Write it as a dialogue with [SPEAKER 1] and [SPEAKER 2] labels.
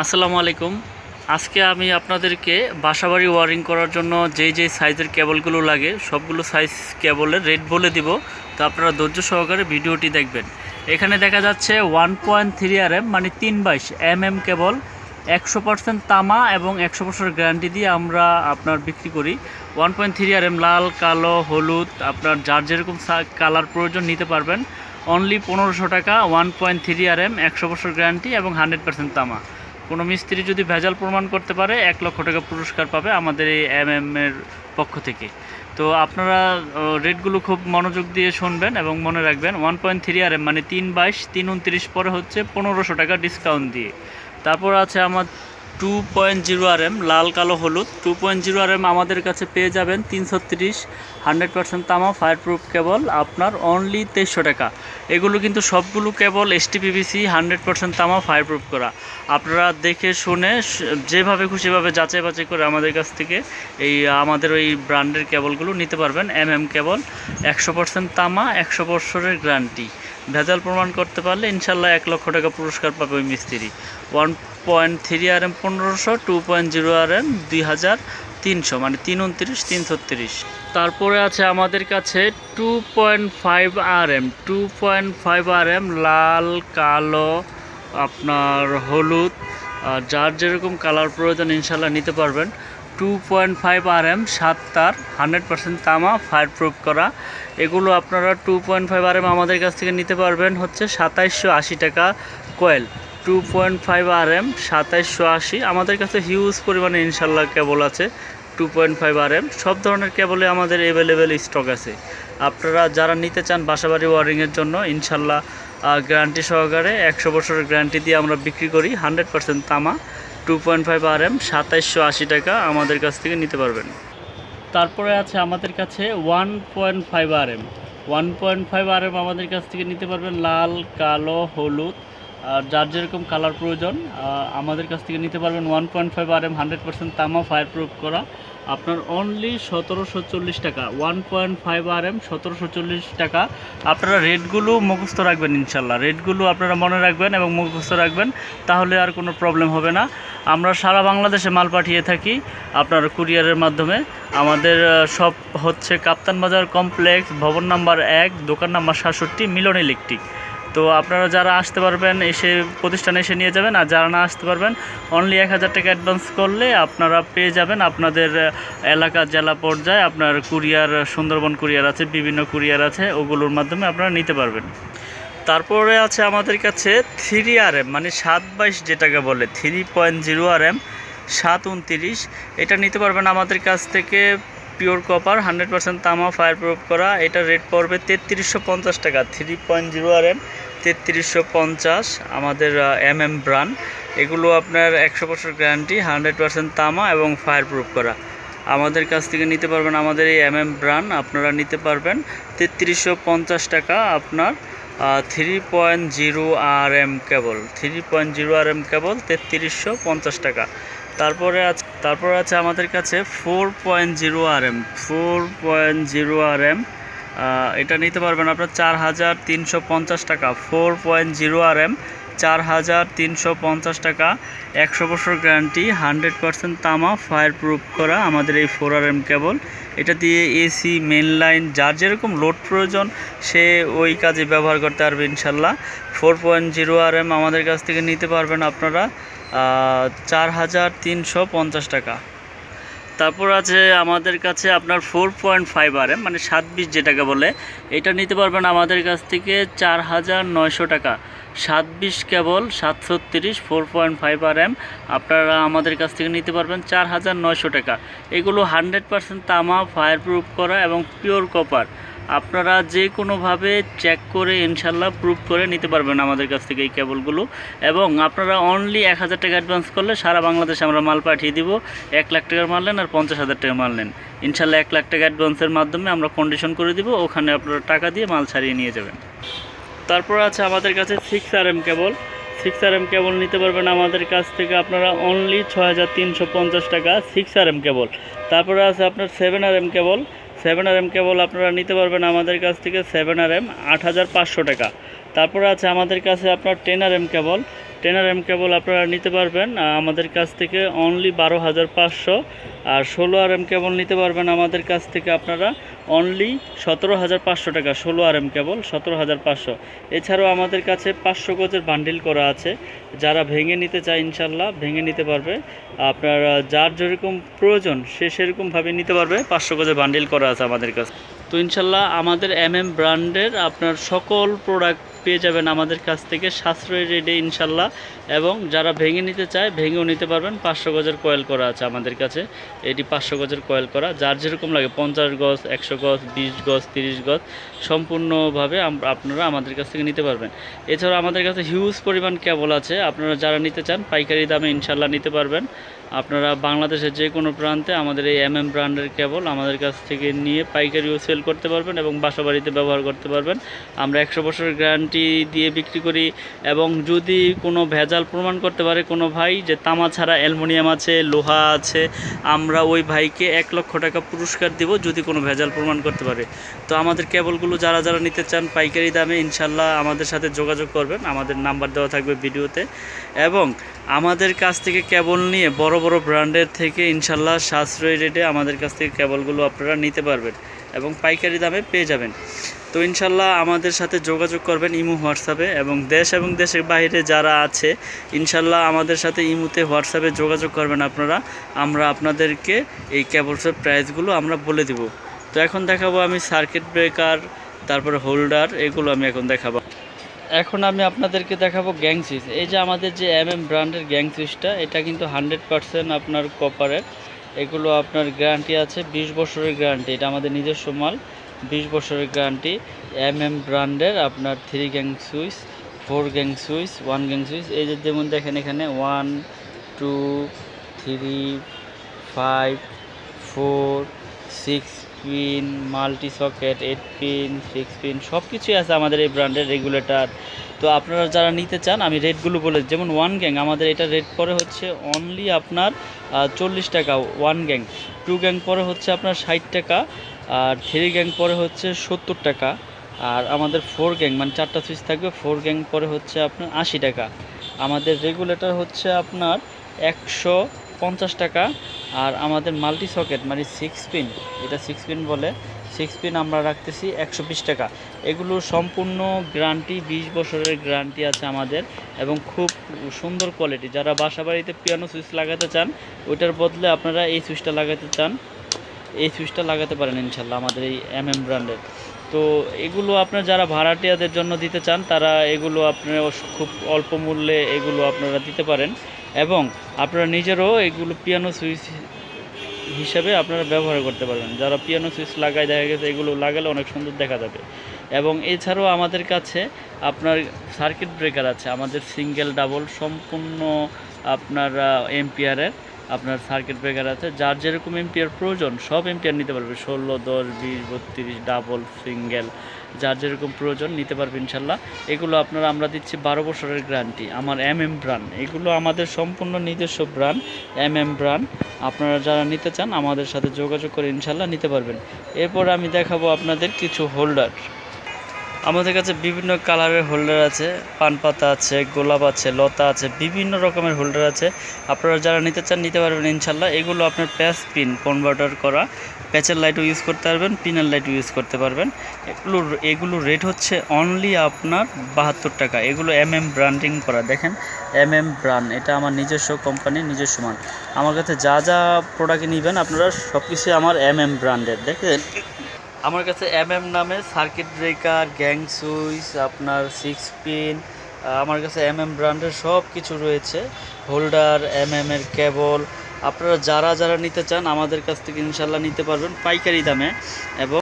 [SPEAKER 1] আসসালামু আলাইকুম। আজকে আমি আপনাদেরকে বাসাবাড়ি ওয়ারিং করার জন্য যেই যেই সাইজের কেবলগুলো লাগে, সবগুলো সাইজ কেবলের রেট বলে দিব। তো আপনারা ধৈর্য সহকারে ভিডিওটি দেখবেন। এখানে দেখা যাচ্ছে one point three R M মানে তিন বাইশ এম এম কেবল, একশো পার্সেন্ট তামা এবং একশো বছর গ্যারান্টি দিয়ে আমরা আপনার বিক্রি করি। One point three R M লাল, কালো, হলুদ, আপনার যার যেরকম কালার প্রয়োজন নিতে পারবেন। অনলি পনেরোশো টাকা, one point three R M, একশো বছর গ্যারান্টি এবং হান্ড্রেড পার্সেন্ট তামা। কোনো মিস্ত্রি যদি ভেজাল প্রমাণ করতে পারে, এক লক্ষ টাকা পুরস্কার পাবে আমাদের এই এম এম এর পক্ষ থেকে। তো আপনারা রেটগুলো খুব মনোযোগ দিয়ে শুনবেন এবং মনে রাখবেন one point three R M মানে তিন বাইশ, তিন উনত্রিশ পরে হচ্ছে পনেরোশো টাকা ডিসকাউন্ট দিয়ে। তারপর আছে আমার two point zero R M লাল, কালো, হলুদ। Two point zero R M আমাদের কাছে পেয়ে যাবেন তিনশো তিরিশ হান্ড্রেড পার্সেন্ট তামা ফায়ার প্রুফ কেবল আপনার অনলি তেইশশো টাকা। এগুলো কিন্তু সবগুলো কেবল এসটিপিবিসি হান্ড্রেড পার্সেন্ট তামা ফায়ার প্রুফ করা। আপনারা দেখে শুনে, যেভাবে খুশিভাবে যাচাই বাছাই করে আমাদের কাছ থেকে এই, আমাদের ওই ব্র্যান্ডের কেবলগুলো নিতে পারবেন। এম এম কেবল একশো পার্সেন্ট তামা, একশো বছরের গ্যারান্টি ভেজাল প্রমাণ করতে পারলে ইনশাল্লাহ এক লক্ষ টাকা পুরস্কার পাবে ওই মিস্ত্রি। One point three R M পনেরোশো, two point zero R M দুই হাজার তিনশো মানে তিন উনত্রিশ, তিন ছত্রিশ। তারপরে আছে আমাদের কাছে two point five R M, two point five R M লাল, কালো, আপনার হলুদ যার যেরকম কালার প্রয়োজন ইনশাল্লাহ নিতে পারবেন। Two point five R M সাত তার, হান্ড্রেড পার্সেন্ট তামা, ফায়ার প্রুফ করা। এগুলো আপনারা two point five R M আমাদের কাছ থেকে নিতে পারবেন হচ্ছে সাতাইশশো আশি টাকা coil. Two point five R M সাতাইশশো আশি। আমাদের কাছে হিউজ পরিমাণে ইনশাল্লাহ কেবল আছে two point five R M সব ধরনের কেবলে আমাদের অ্যাভেলেবেল স্টক আছে। আপনারা যারা নিতে চান বাসাবাড়ি ওয়ারিংয়ের জন্য, ইনশাল্লাহ গ্যারান্টি সহকারে একশো বছরের গ্যারান্টি দিয়ে আমরা বিক্রি করি হান্ড্রেড পার্সেন্ট তামা। Two point five R M সাতাইশশো আশি টাকা আমাদের কাছ থেকে নিতে পারবেন। তারপরে আছে আমাদের কাছে one point five R M one point five R M আমাদের কাছ থেকে নিতে পারবেন লাল, কালো, হলুদ। আর যার যেরকম কালার প্রয়োজন আমাদের কাছ থেকে নিতে পারবেন one point five R M hundred percent তামা ফায়ার প্রুফ করা। আপনার অনলি সতেরোশো চল্লিশ টাকা one point five R M সতেরোশো চল্লিশ টাকা। আপনারা রেটগুলো মুখস্থ রাখবেন ইনশাল্লাহ। রেটগুলো আপনারা মনে রাখবেন এবং মুখস্থ রাখবেন, তাহলে আর কোনো প্রবলেম হবে না। আমরা সারা বাংলাদেশে মাল পাঠিয়ে থাকি আপনার কুরিয়ারের মাধ্যমে। আমাদের সব হচ্ছে কাপ্তান বাজার কমপ্লেক্স, ভবন নাম্বার এক, দোকান নাম্বার সাতষট্টি, মিলন ইলেকট্রিক। তো আপনারা যারা আসতে পারবেন, এসে প্রতিষ্ঠানে এসে নিয়ে যাবেন, আর যারা না আসতে পারবেন অনলি এক হাজার টাকা অ্যাডভান্স করলে আপনারা পেয়ে যাবেন আপনাদের এলাকা, জেলা পর্যায়ে আপনার কুরিয়ার, সুন্দরবন কুরিয়ার আছে, বিভিন্ন কুরিয়ার আছে, ওগুলোর মাধ্যমে আপনারা নিতে পারবেন। তারপরে আছে আমাদের কাছে থ্রি আর এম মানে সাত বাইশ যেটাকে বলে three point zero R M সাত উনতিরিশ, এটা নিতে পারবেন আমাদের কাছ থেকে পিওর কপার, হান্ড্রেড পার্সেন্ট তামা ফায়ার প্রুফ করা। এটা রেট পড়বে তেত্রিশশো পঞ্চাশ টাকা three point zero R M তেত্রিশশো পঞ্চাশ, আমাদের এম এম ব্রান্ড এগুলো আপনার একশো বছর গ্যারান্টি হান্ড্রেড পার্সেন্ট তামা এবং ফায়ার প্রুফ করা। আমাদের কাছ থেকে নিতে পারবেন আমাদের এই এম এম ব্রান্ড আপনারা নিতে পারবেন। তেত্রিশশো পঞ্চাশ টাকা আপনার three point zero R M cable three point zero R M cable তেত্রিশশো পঞ্চাশ টাকা। তারপরে আছে তারপরে আছে আমাদের কাছে four point zero R M four point zero R M এটা নিতে পারবেন আপনার চার হাজার তিনশো পঞ্চাশ টাকা four point zero R M চার হাজার তিনশো পঞ্চাশ টাকা। একশো বছর গ্যারান্টি, হান্ড্রেড পার্সেন্ট তামা ফায়ার প্রুফ করা আমাদের এই ফোর আর এম কেবল এটা দিয়ে এসি মেন লাইন যার যেরকম লোড প্রয়োজন, সে ওই কাজে ব্যবহার করতে পারবে ইনশাল্লাহ। Four point zero R M আমাদের কাছ থেকে নিতে পারবেন আপনারা চার হাজার তিনশো পঞ্চাশ টাকা। তারপর আছে আমাদের কাছে আপনার ফোর পয়েন্ট ফাইভ আর মানে সাত বিশ যেটাকে বলে, এটা নিতে পারবেন আমাদের কাছ থেকে চার হাজার নয়শো টাকা। সাত বিশ কেবল সাতশো তিরিশ four point five R M আপনারা আমাদের কাছ থেকে নিতে পারবেন চার হাজার নয়শো টাকা। এগুলো হান্ড্রেড পারসেন্ট তামা ফায়ার প্রুফ করা এবং পিওর কপার আপনারা যে কোনোভাবে চেক করে ইনশাল্লাহ প্রুফ করে নিতে পারবেন আমাদের কাছ থেকে এই কেবলগুলো। এবং আপনারা অনলি এক হাজার টাকা অ্যাডভান্স করলে সারা বাংলাদেশে আমরা মাল পাঠিয়ে দিব। এক লাখ টাকার মাল নেন আর পঞ্চাশ হাজার টাকা মাল নেন। ইনশাল্লাহ এক লাখ টাকা অ্যাডভান্সের মাধ্যমে আমরা কন্ডিশন করে দিব, ওখানে আপনারা টাকা দিয়ে মাল ছাড়িয়ে নিয়ে যাবেন। তারপর আছে আমাদের কাছে six R M cable six R M cable নিতে পারবেন আমাদের কাছ থেকে আপনারা অনলি ছয় হাজার তিনশো পঞ্চাশ টাকা সিক্স আর এম কেবল তারপরে আছে আপনার seven R M cable seven R M cable আপনারা নিতে পারবেন আমাদের কাছ থেকে সেভেন আর এম আট হাজার পাঁচশো টাকা। তারপরে আছে আমাদের কাছে আপনার ten R M cable. Ten R M cable আপনারা নিতে পারবেন আমাদের কাছ থেকে অনলি বারো হাজার পাঁচশো, আর ষোলো আর এম কেবল নিতে পারবেন আমাদের কাছ থেকে আপনারা অনলি সতেরো হাজার পাঁচশো টাকা, ষোলো আর এম কেবল সতেরো হাজার পাঁচশো। এছাড়াও আমাদের কাছে পাঁচশো গজের বান্ডিল করা আছে, যারা ভেঙে নিতে চায় ইনশাল্লাহ, ভেঙে নিতে পারবে। আপনার যার যেরকম প্রয়োজন, সে সেরকমভাবে নিতে পারবে, পাঁচশো গজের বান্ডিল করা আছে আমাদের কাছে। তো ইনশাল্লাহ আমাদের এম এম ব্র্যান্ডের আপনার সকল প্রোডাক্ট পেয়ে যাবেন আমাদের কাছ থেকে সাশ্রয়ী রেটে ইনশাল্লাহ। এবং যারা ভেঙে নিতে চায়, ভেঙেও নিতে পারবেন। পাঁচশো গজের কয়েল করা আছে আমাদের কাছে। এটি পাঁচশো গজের কয়েল করা। যার যেরকম লাগে, পঞ্চাশ গজ, একশো গজ, বিশ গজ, তিরিশ গজ, সম্পূর্ণভাবে আপনারা আমাদের কাছ থেকে নিতে পারবেন। এছাড়া আমাদের কাছে হিউজ পরিমাণ কেবল আছে। আপনারা যারা নিতে চান, পাইকারি দামে ইনশাল্লাহ নিতে পারবেন। আপনারা বাংলাদেশের যে কোনো প্রান্তে আমাদের এই এম এম ব্র্যান্ডের কেবল আমাদের কাছ থেকে নিয়ে পাইকারিও সেল করতে পারবেন এবং বাসা বাড়িতে ব্যবহার করতে পারবেন। আমরা একশো বছরের গ্যারান্টি দিয়ে বিক্রি করি এবং যদি কোনো ভেজাল প্রমাণ করতে পারে কোনো ভাই যে তামা ছাড়া অ্যালুমিনিয়াম আছে, লোহা আছে, আমরা ওই ভাইকে এক লক্ষ টাকা পুরস্কার দিব যদি কোনো ভেজাল প্রমাণ করতে পারে। তো আমাদের কেবলগুলো যারা যারা নিতে চান পাইকারি দামে ইনশাল্লাহ আমাদের সাথে যোগাযোগ করবেন। আমাদের নাম্বার দেওয়া থাকবে ভিডিওতে। এবং আমাদের কাছ থেকে কেবল নিয়ে বড় বড় ব্র্যান্ডের থেকে ইনশাল্লাহ সাশ্রয়ী রেটে আমাদের কাছ থেকে কেবলগুলো আপনারা নিতে পারবেন এবং পাইকারি দামে পেয়ে যাবেন। তো ইনশাল্লাহ আমাদের সাথে যোগাযোগ করবেন ইমু, হোয়াটসঅ্যাপে এবং দেশ এবং দেশের বাইরে যারা আছে, ইনশাল্লাহ আমাদের সাথে ইমুতে, হোয়াটসঅ্যাপে যোগাযোগ করবেন আপনারা। আমরা আপনাদেরকে এই কেবলসের প্রাইসগুলো আমরা বলে দিব। তো এখন দেখাবো আমি সার্কিট ব্রেকার তারপরে হোল্ডার এগুলো আমি এখন দেখাবো। এখন আমি আপনাদেরকে দেখাবো গ্যাং সুইচ এই যে আমাদের যে এম এম ব্র্যান্ডের গ্যাং সুইচটা এটা কিন্তু হান্ড্রেড পারসেন্ট আপনার কপারের এগুলো আপনার গ্যারান্টি আছে, বিশ বছরের গ্যারান্টি এটা আমাদের নিজস্ব মাল, বিশ বছরের গ্যারান্টি এম এম ব্র্যান্ডের আপনার three gang switch four gang switch one gang switch এই যে যেমন দেখেন এখানে one two three five four six pin multi socket eight pin six pin সব কিছুই আছে আমাদের এই ব্র্যান্ডের রেগুলেটর তো আপনারা যারা নিতে চান, আমি রেটগুলো বলে যেমন ওয়ান গ্যাং আমাদের এটা রেট পরে হচ্ছে অনলি আপনার চল্লিশ টাকা ওয়ান গ্যাং টু গ্যাং পরে হচ্ছে আপনার ষাট টাকা, আর থ্রি গ্যাং পরে হচ্ছে সত্তর টাকা, আর আমাদের ফোর গ্যাং মানে চারটা সুইচ থাকবে ফোর গ্যাং পরে হচ্ছে আপনার আশি টাকা। আমাদের রেগুলেটর হচ্ছে আপনার একশো পঞ্চাশ টাকা আর আমাদের মাল্টি সকেট মানে সিক্স পিন এটা সিক্স পিন বলে সিক্স পিন আমরা রাখতেছি একশো বিশ টাকা। এগুলো সম্পূর্ণ গ্যারান্টি বিশ বছরের গ্যারান্টি আছে আমাদের এবং খুব সুন্দর কোয়ালিটি যারা বাসা বাড়িতে পিয়ানো সুইচ লাগাতে চান, ওইটার বদলে আপনারা এই সুইচটা লাগাতে চান, এই সুইচটা লাগাতে পারেন ইনশাল্লাহ আমাদের এই এম এম ব্র্যান্ডের তো এগুলো আপনার যারা ভাড়াটিয়াদের জন্য দিতে চান, তারা এগুলো আপনার খুব অল্প মূল্যে এগুলো আপনারা দিতে পারেন। এবং আপনারা নিজেরও এগুলো পিয়ানো সুইচ হিসাবে আপনারা ব্যবহার করতে পারবেন। যারা পিয়ানো সুইচ লাগায়, দেখা গেছে এগুলো লাগালে অনেক সুন্দর দেখা যাবে। এবং এছাড়াও আমাদের কাছে আপনার সার্কিট ব্রেকার আছে, আমাদের সিঙ্গেল ডাবল সম্পূর্ণ আপনার এমপিয়ারের আপনার সার্কিট ব্রেকার আছে, যার যেরকম এমপিয়ার প্রয়োজন, সব এমপিয়ার নিতে পারবে। ষোলো, দশ, বিশ, বত্রিশ ডাবল সিঙ্গেল যার যেরকম প্রয়োজন নিতে পারবে ইনশাল্লাহ। এগুলো আপনারা, আমরা দিচ্ছি বারো বছরের গ্যারান্টি আমার এম এম ব্রান্ড এগুলো আমাদের সম্পূর্ণ নিজস্ব ব্র্যান্ড এম এম ব্রান্ড আপনারা যারা নিতে চান, আমাদের সাথে যোগাযোগ করে ইনশাল্লাহ নিতে পারবেন। এরপর আমি দেখাবো আপনাদের কিছু হোল্ডার আমাদের কাছে বিভিন্ন কালারের হোল্ডার আছে, পান পাতা আছে, গোলাপ আছে, লতা আছে, বিভিন্ন রকমের হোল্ডার আছে। আপনারা যারা নিতে চান, নিতে পারবেন ইনশাল্লাহ এগুলো আপনার প্যাচ পিন কনভার্টার করা। প্যাচের লাইটও ইউজ করতে পারবেন পিনের লাইটও ইউজ করতে পারবেন। এগুলো এগুলো রেট হচ্ছে অনলি আপনার বাহাত্তর টাকা। এগুলো এম এম ব্র্যান্ডিং করা। দেখেন এম এম ব্র্যান্ড এটা আমার নিজস্ব কোম্পানি নিজস্ব মান আমার কাছে যা যা প্রোডাক্ট নেবেন, আপনারা সব কিছুই আমার এম এম ব্র্যান্ডের দেখেন আমার কাছে এম এম নামে, সার্কিট ব্রেকার, গ্যাং সুইচ, আপনার সিক্স পিন আমার কাছে এম এম ব্র্যান্ডের সব কিছু রয়েছে। হোল্ডার এম এম এর কেবল, আপনারা যারা যারা নিতে চান আমাদের কাছ থেকে ইনশাল্লাহ নিতে পারবেন পাইকারি দামে। এবং